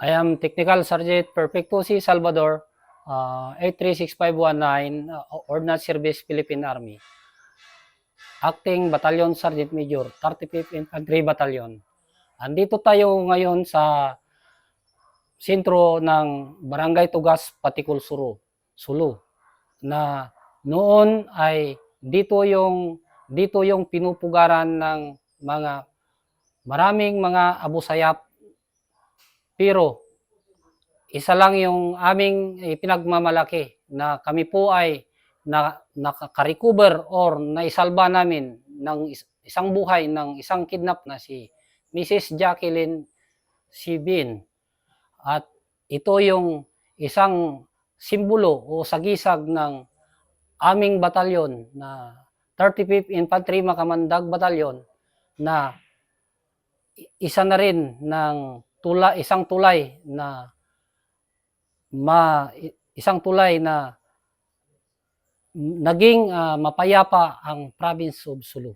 I am Technical Sergeant Perfecto C. Salvador, uh, 836519, uh, Ordnance Service, Philippine Army. Acting Battalion Sergeant Major, 35th Infantry Battalion. Andito tayo ngayon sa sentro ng Barangay Tugas, Patikul Suru, Sulu, na noon ay dito yung dito yung pinupugaran ng mga maraming mga abusayap pero isa lang yung aming pinagmamalaki na kami po ay na nakaka-recover or naisalba namin ng is- isang buhay ng isang kidnap na si Mrs. Jacqueline Sibin. At ito yung isang simbolo o sagisag ng aming batalyon na 35th Infantry Makamandag Batalyon na isa na rin ng tula, isang tulay na ma, isang tulay na naging ah, mapayapa ang province of Sulu.